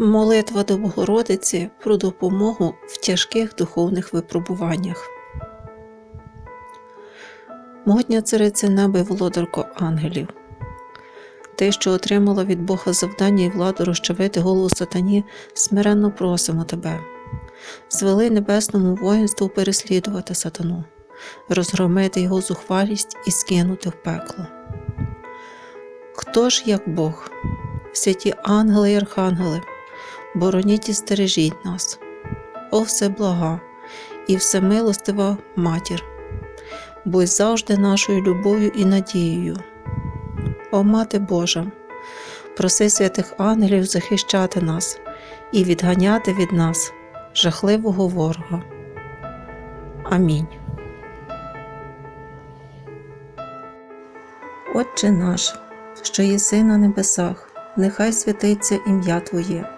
Молитва до Богородиці про допомогу в тяжких духовних випробуваннях. Могутня цариця неба і володарко ангелів. Ти, що отримала від Бога завдання і владу розчавити голову сатані, смиренно просимо тебе. Звели небесному воїнству переслідувати сатану, розгромити його зухвалість і скинути в пекло. Хто ж як Бог, святі ангели й архангели, бороніть і стережіть нас, о всеблага і всемилостива матір, будь завжди нашою любов'ю і надією. О Мати Божа, проси святих ангелів захищати нас і відганяти від нас жахливого ворога. Амінь. Отче наш, що єси на небесах, нехай святиться ім'я Твоє,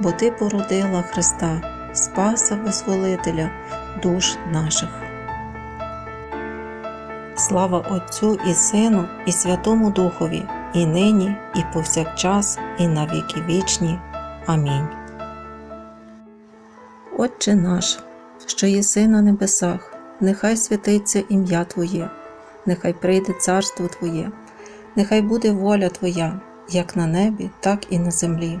бо Ти породила Христа, Спаса Визволителя душ наших. Слава Отцю і Сину, і Святому Духові, і нині, і повсякчас, і на віки вічні. Амінь. Отче наш, що єси на небесах, нехай святиться ім'я Твоє, нехай прийде царство Твоє, нехай буде воля Твоя, як на небі, так і на землі.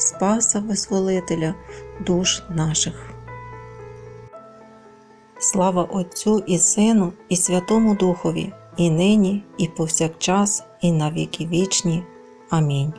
Спаса Визволителя душ наших. Слава Отцю і Сину, і Святому Духові, і нині, і повсякчас, і на віки вічні. Амінь.